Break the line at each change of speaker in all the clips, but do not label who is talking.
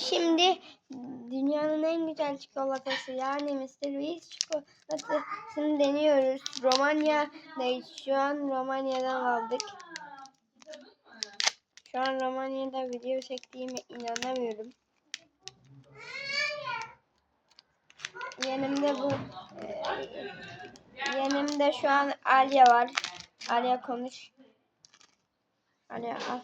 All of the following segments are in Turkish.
şimdi dünyanın en güzel çikolatası yani Mr. Beast çikolatasını deniyoruz. Romanya'dayız. Şu an Romanya'dan aldık. Şu an Romanya'da video çektiğime inanamıyorum. Yanımda bu e, yanımda şu an Alya var. Alya konuş. Alya al.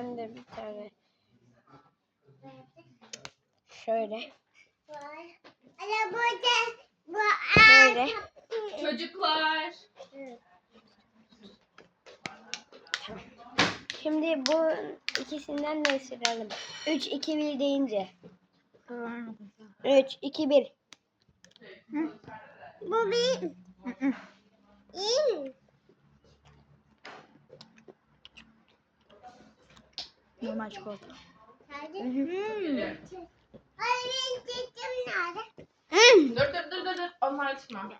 Ben de bir tane şöyle şöyle
Çocuklar.
Şimdi bu ikisinden de ısıralım. 3 2 1 deyince. 3 2 1. Bu bir
Normal çikolata.
Dur dur dur dur dur. Onlar açma.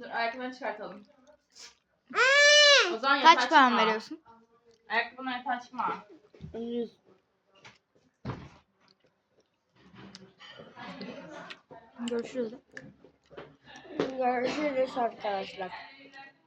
Dur ayakkabını çıkartalım. O zaman yatağa
Kaç puan
çıkma.
veriyorsun?
Ayakkabını yatağa.
100.
Görüşürüz.
Görüşürüz arkadaşlar.